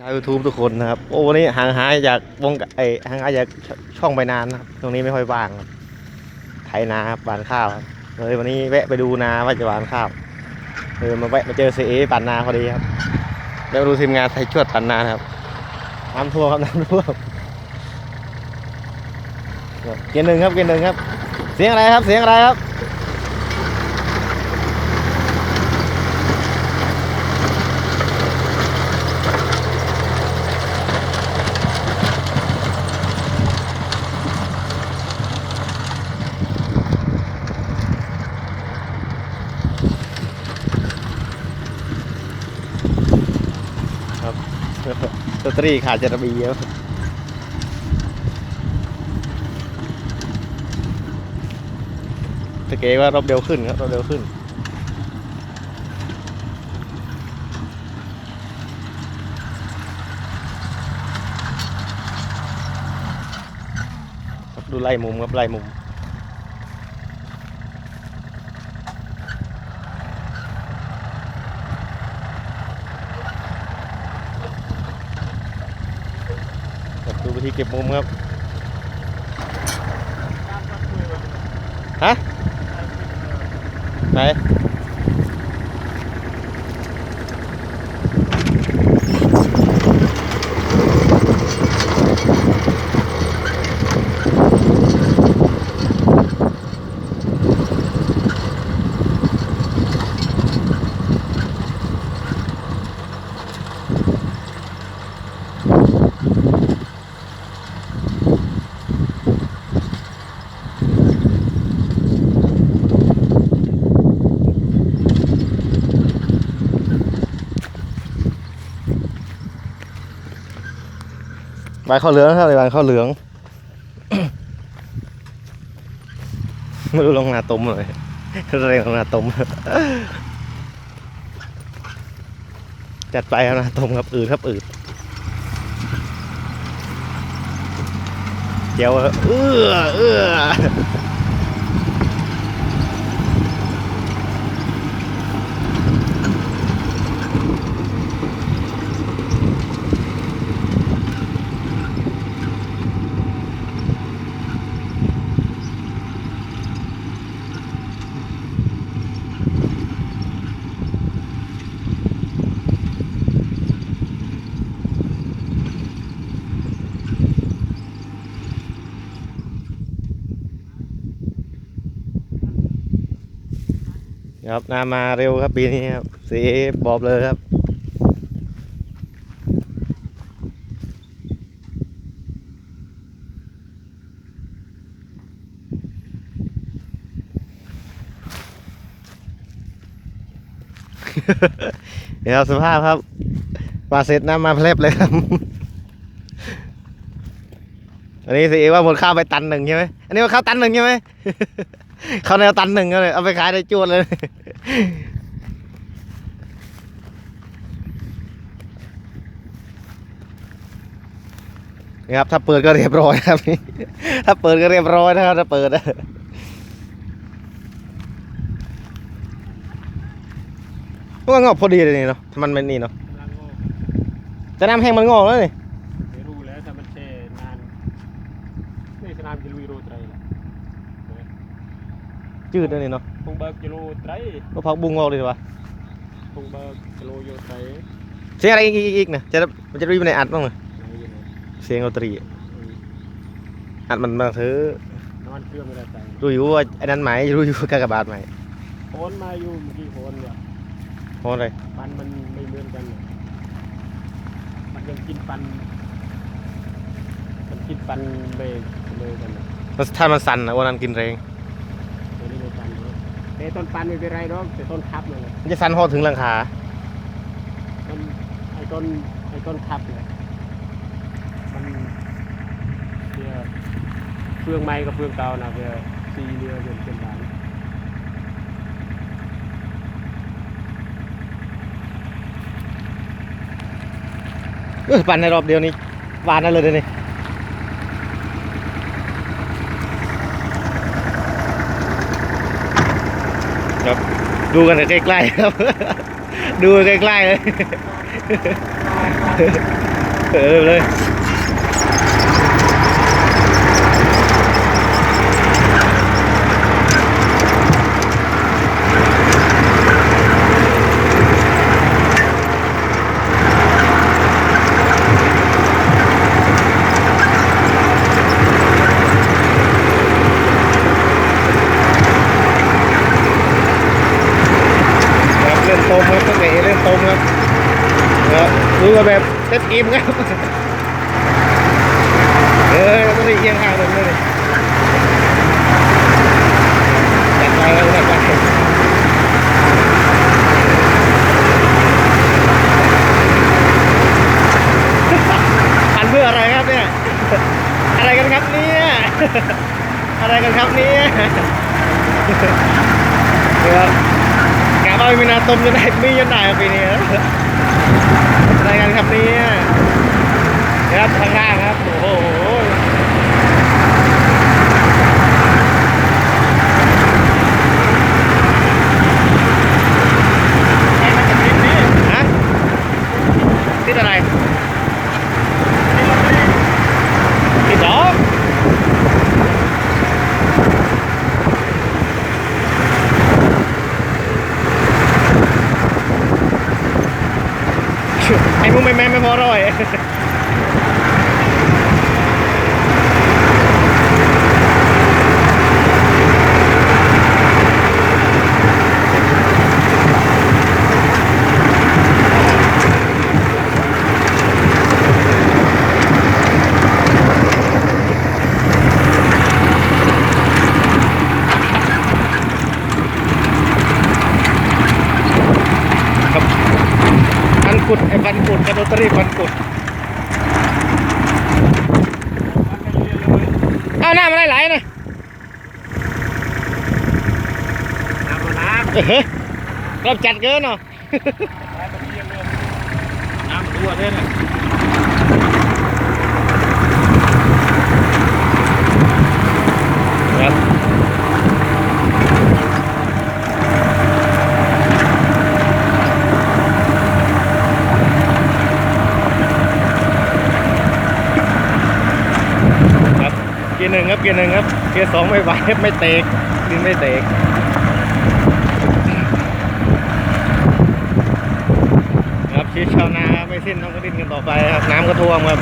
ชาวยูทูบทุกคนนะครับ โอ้วันนี้ห่างหายจากวงไอห่างหายจากช่องไปนานนะครับ ตรงนี้ไม่ค่อยว่างครับไถนาครับหวานข้าวครับเลยวันนี้แวะไปดูนาว่าจะหวานข้าวเออมาแวะมาเจอเสีปั่นนาพอดีครับแล้วดูทีมงานไทยชวดปั่นนานครับน้ำท่วมครับน้ำท่วมเกียร์หนึ่งครับเกียร์หนึ่งครับ เสียงอะไรครับเสียงอะไรครับส ตรีขาดจระบีเยอะตะเกว่ารอบเร็วขึ้นครับรอบเร็วขึ้นดูไล่มุมครับไล่มุม ครับดูวิ ธีเก็บมุมครับฮะไหน ใบข้าวเหลืองครับใบข้าวเหลือง ไม่รู้ลงนาต้มเลยเร่งลงนาต้มจัดไปครับนาต้มครับอืดครับอืดเจียวเอื้อเอื้อ ครับน้ำมาเร็วครับปีนี้ครับสีบอบเลยครับเดี๋ยวสภาพครับมาเสร็จน้ำมาเพลบเลยครับ อันนี้สิว่าหมดข้าวไปตันหนึ่งใช่ไหมอันนี้ว่าข้าวตันหนึ่งใช่ไหม เขาวแนวตันหนึ่งก็เลยเอาไปขายได้จวดเลยนี่ครับถ้าเปิดก็เรียบร้อยครับถ้าเปิดก็เรียบร้อยนะครับถ้าเปิดอะมันก็งอกพอดีเลยนี่เนาะมันเป็นนี่เนาะกำลังโง่แต่น้ำแห้งมันงอกแล้วนี่ ไม่รู้แล้วถ้ามันแช่นานนี่สนามจะลุยโรไตรล่ะ จืดแล้วนี่เนาะคงเบิกจะโรไตรก็พักบุ้งงอกเลยดีกว่าคงเบิกจะโรโยไตรเสียงอะไรอีกอีกอีกนะจะมันจะรีบในอัดบ้างไหมไหนอยู่ไหนเสียงดนตรีอะเอออัดมันมาเถอะนอนเครื่องไม่ได้ใจรู้อยู่ว่าไอ้นั้นไหมรู้อยู่กากบาทไหมโอนมาอยู่เมื่อกี้โอนเนี่ยเพราะอะไรปันมันไม่เหมือนกันเนี่ยมันยังกินปันมันกินปันไม่เสมอกันนะมันถ้ามันสั่นนะวันนั้นกินแรง เดี๋ยวนี้ไม่ปันเนอะ แต่ต้นปันไม่เป็นไรหรอกแต่ต้นคับเลยมันจะสั่นพอถึงหลังคามันไอ้ต้นไอ้ต้นคับเนี่ยมันเพื่อเฟืองไม้กับเฟืองเก่านะเพื่อซีเรือจนเป็นบานเออปั่นในรอบเดียวนี้วานได้เลยเดี๋ยวนี้ครับ ดูกันใกล้ๆครับ ดูใกล้ๆเลย เออเลย แบบเต็มอิ่มครับเออเราต้องได้เอียงข้างลงเลยจัดไปครับจัดไปพันเพื่ออะไรครับเนี่ย อะไรกันครับเนี่ย อะไรกันครับเนี่ยครับกะว่ามีนาตมจะได้มีจนได้ปีนี้ กันครับเนี่ยนะครับข้างล่างครับ โอ้โหฮะติดอะไรติดดอกไอ้มุ้งไม่แม่ไม่พอร่อย ครับพัน กุดไอ้พันกุดกระโดดตรีพันกุดเอาน้ำอะไรไหลนะน้ำมาน้เอ้ยเราจัดเกินเนาะำน้ำรั่วเท่น่ะ ครับครับ เกียร์หนึ่งครับเกียร์หนึ่งครับ เกียร์สองไม่ไหวไม่เตกดินไม่เตกครับชีวิตชาวนาไม่สิ้นต้องกระดิ่นกันต่อไปครับ น้ำก็ท่วมครับ